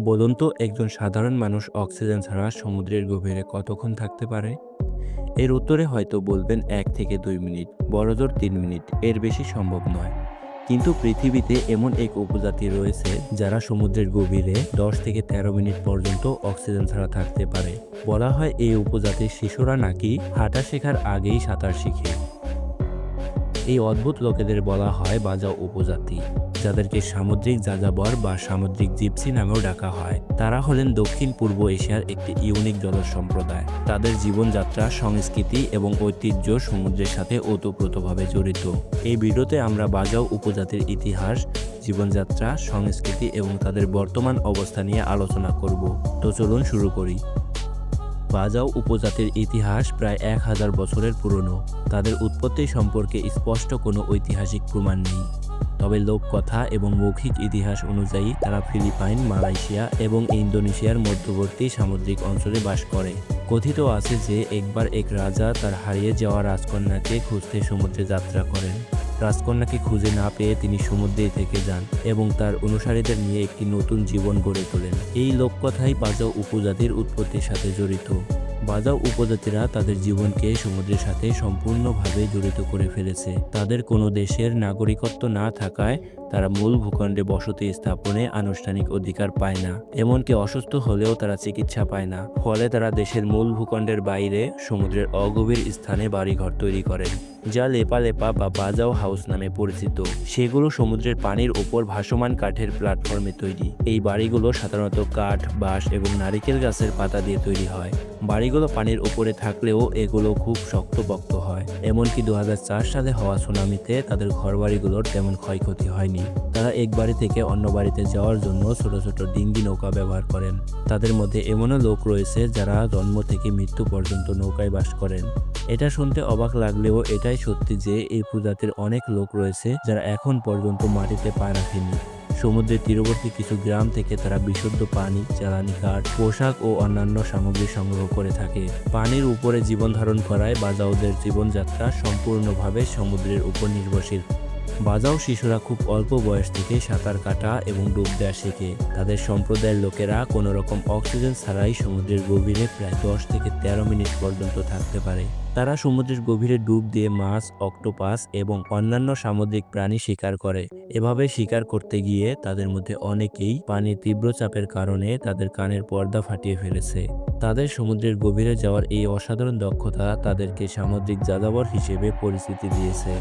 বলুন তো, একজন সাধারণ মানুষ অক্সিজেন ছাড়া সমুদ্রের গভীরে কতক্ষণ থাকতে পারে? এর উত্তরে হয়তো বলবেন এক থেকে দুই মিনিট বড়জোর তিন মিনিট, এর বেশি সম্ভব নয়। কিন্তু পৃথিবীতে এমন এক উপজাতি রয়েছে যারা সমুদ্রের গভীরে দশ থেকে তেরো মিনিট পর্যন্ত অক্সিজেন ছাড়া থাকতে পারে। বলা হয় এই উপজাতির শিশুরা নাকি হাঁটা শেখার আগেই সাঁতার শিখে। এই অদ্ভুত লোকেদের বলা হয় বাজাও উপজাতি, যাদেরকে সামুদ্রিক যাযাবর বা সামুদ্রিক জিপসি নামেও ডাকা হয়। তারা হলেন দক্ষিণ পূর্ব এশিয়ার একটি ইউনিক জল সম্প্রদায়। তাদের জীবনযাত্রা, সংস্কৃতি এবং ঐতিহ্য সমুদ্রের সাথে ওতপ্রোতভাবে জড়িত। এই ভিডিওতে আমরা বাজাও উপজাতির ইতিহাস, জীবনযাত্রা, সংস্কৃতি এবং তাদের বর্তমান অবস্থা নিয়ে আলোচনা করব। তো চলুন শুরু করি। বাজাও উপজাতির ইতিহাস প্রায় এক হাজার বছরের পুরনো। তাদের উৎপত্তি সম্পর্কে স্পষ্ট কোনো ঐতিহাসিক প্রমাণ নেই। তবে লোককথা এবং মৌখিক ইতিহাস অনুযায়ী তারা ফিলিপাইন, মালয়েশিয়া এবং ইন্দোনেশিয়ার মধ্যবর্তী সামুদ্রিক অঞ্চলে বাস করে। কথিত আছে যে, একবার এক রাজা তার হারিয়ে যাওয়া রাজকন্যাকে খুঁজতে সমুদ্রে যাত্রা করেন। রাজকন্যাকে খুঁজে না পেয়ে তিনি সমুদ্রে থেকে যান এবং তার অনুসারীদের নিয়ে একটি নতুন জীবন গড়ে তোলেন। এই লোককথাই পাজা উপজাতির উৎপত্তির সাথে জড়িত। বাজাও উপজাতিরা তাদের জীবনকে সমুদ্রের সাথে সম্পূর্ণভাবে জড়িত করে ফেলেছে। তাদের কোনো দেশের নাগরিকত্ব না থাকায় তারা মূল ভূখণ্ডে বসতি স্থাপনে আনুষ্ঠানিক অধিকার পায় না। এমনকি অসুস্থ হলেও তারা চিকিৎসা পায় না। ফলে তারা দেশের মূল ভূখণ্ডের বাইরে সমুদ্রের অগভীর স্থানে বাড়িঘর তৈরি করেন যা লেপা লেপা বা বাজাও হাউস নামে পরিচিত। সেগুলো সমুদ্রের পানির ওপর ভাসমান কাঠের প্ল্যাটফর্মে তৈরি। এই বাড়িগুলো সাধারণত কাঠ, বাঁশ এবং নারিকেল গাছের পাতা দিয়ে তৈরি হয়। বাড়িগুলো পানির উপরে থাকলেও এগুলো খুব শক্তপোক্ত হয়। এমনকি দু হাজার চার সালে হওয়া সুনামিতে তাদের ঘরবাড়িগুলোর তেমন ক্ষয়ক্ষতি হয়নি। তারা এক বাড়ি থেকে অন্য বাড়িতে যাওয়ার জন্য ছোট ছোট ডিঙ্গি নৌকা ব্যবহার করেন। তাদের মধ্যে এমনও লোক রয়েছে যারা জন্ম থেকে মৃত্যু পর্যন্ত নৌকায় বাস করেন। এটা শুনতে অবাক লাগলেও এটাই সত্যি যে এই প্রজাতির অনেক লোক রয়েছে যারা এখন পর্যন্ত মাটিতে পা রাখেনি। সমুদ্রের তীরবর্তী কিছু গ্রাম থেকে তারা বিশুদ্ধ পানি, জ্বালানি কাঠ, পোশাক ও অন্যান্য সামগ্রী সংগ্রহ করে থাকে। পানির উপরে জীবন ধারণ করায় বাজাওদের জীবনযাত্রা সম্পূর্ণভাবে সমুদ্রের উপর নির্ভরশীল। বাজাও শিশুরা খুব অল্প বয়স থেকে সাঁতার কাটা এবং ডুব দেওয়া শেখে। তাদের সম্প্রদায়ের লোকেরা কোনো রকম অক্সিজেন ছাড়াই সমুদ্রের গভীরে প্রায় দশ থেকে তেরো মিনিট পর্যন্ত থাকতে পারে। তারা সমুদ্রের গভীরে ডুব দিয়ে মাছ, অক্টোপাস এবং অন্যান্য সামুদ্রিক প্রাণী শিকার করে। এভাবে শিকার করতে গিয়ে তাদের মধ্যে অনেকেই পানির তীব্র চাপের কারণে তাদের কানের পর্দা ফাটিয়ে ফেলেছে। তাদের সমুদ্রের গভীরে যাওয়ার এই অসাধারণ দক্ষতা তাদেরকে সামুদ্রিক যাযাবর হিসেবে পরিচিতি দিয়েছে।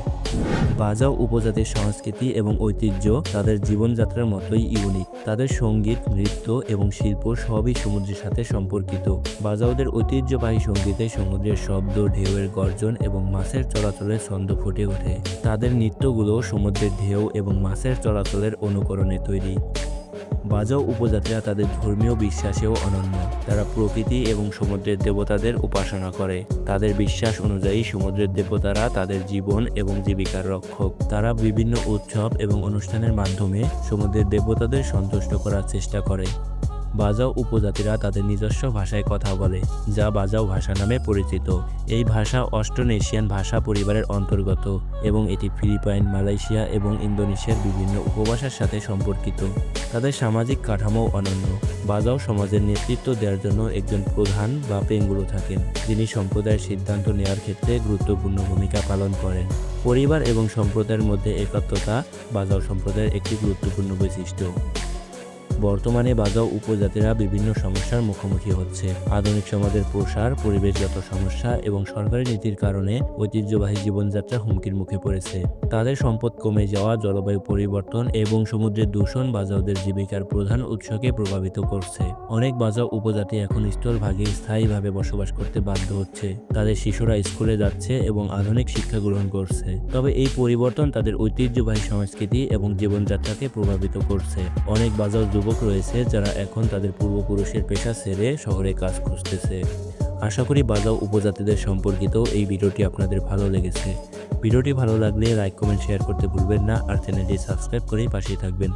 বাজাও উপজাতির সংস্কৃতি এবং ঐতিহ্য তাদের জীবনযাত্রার মতোই ইউনিক তাদের সংগীত, নৃত্য এবং শিল্প সবই সমুদ্রের সাথে সম্পর্কিত। বাজাওদের ঐতিহ্যবাহী সঙ্গীতে সমুদ্রের শব্দ ঢেউয়ের গর্জন এবং মাছের চলাচলের ছন্দ ফুটে ওঠে। তাদের নৃত্যগুলো সমুদ্রের ঢেউ এবং মাছের চলাচলের অনুকরণে তৈরি। বাজাও উপজাতিরা তাদের ধর্মীয় বিশ্বাসেও অনন্য। তারা প্রকৃতি এবং সমুদ্রের দেবতাদের উপাসনা করে। তাদের বিশ্বাস অনুযায়ী সমুদ্রের দেবতারা তাদের জীবন এবং জীবিকার রক্ষক। তারা বিভিন্ন উৎসব এবং অনুষ্ঠানের মাধ্যমে সমুদ্রের দেবতাদের সন্তুষ্ট করার চেষ্টা করে। বাজাও উপজাতিরা তাদের নিজস্ব ভাষায় কথা বলে, যা বাজাও ভাষা নামে পরিচিত। এই ভাষা অস্ট্রোনেশিয়ান ভাষা পরিবারের অন্তর্গত এবং এটি ফিলিপাইন, মালয়েশিয়া এবং ইন্দোনেশিয়ার বিভিন্ন উপভাষার সাথে সম্পর্কিত। তাদের সামাজিক কাঠামো অনন্য। বাজাও সমাজের নেতৃত্ব দেওয়ার জন্য একজন প্রধান বা পেঙ্গুলো থাকেন। যিনি সম্প্রদায়ের সিদ্ধান্ত নেওয়ার ক্ষেত্রে গুরুত্বপূর্ণ ভূমিকা পালন করেন। পরিবার এবং সম্প্রদায়ের মধ্যে একাত্মতা বাজাও সম্প্রদায়ের একটি গুরুত্বপূর্ণ বৈশিষ্ট্য। বর্তমানে বাজাও উপজাতিরা বিভিন্ন সমস্যার মুখোমুখি হচ্ছে। আধুনিক সমাজের প্রসার, পরিবেশগত সমস্যা এবং সরকারি নীতির কারণে ঐতিহ্যবাহী জীবনযাত্রা হুমকির মুখে পড়েছে। তাদের সম্পদ কমে যাওয়া, জলবায়ু পরিবর্তন এবং সমুদ্রের দূষণ বাজাওদের জীবিকার প্রধান উৎসকে প্রভাবিত করছে। অনেক বাজাও উপজাতি এখন স্থলভাগে স্থায়ীভাবে বসবাস করতে বাধ্য হচ্ছে। তাদের শিশুরা স্কুলে যাচ্ছে এবং আধুনিক শিক্ষা গ্রহণ করছে। তবে এই পরিবর্তন তাদের ঐতিহ্যবাহী সংস্কৃতি এবং জীবনযাত্রাকে প্রভাবিত করছে। অনেক বাজাও যুবক রয়েছে যারা এখন তাদের পূর্বপুরুষের পেশা ছেড়ে শহরে কাজ খুঁজতেছে। আশা করি বাজাও উপজাতিদের সম্পর্কিত এই ভিডিওটি আপনাদের ভালো লেগেছে। ভিডিওটি ভালো লাগলে লাইক কমেন্ট শেয়ার করতে ভুলবেন না আর চ্যানেলটি সাবস্ক্রাইব করেই পাশেই থাকবেন।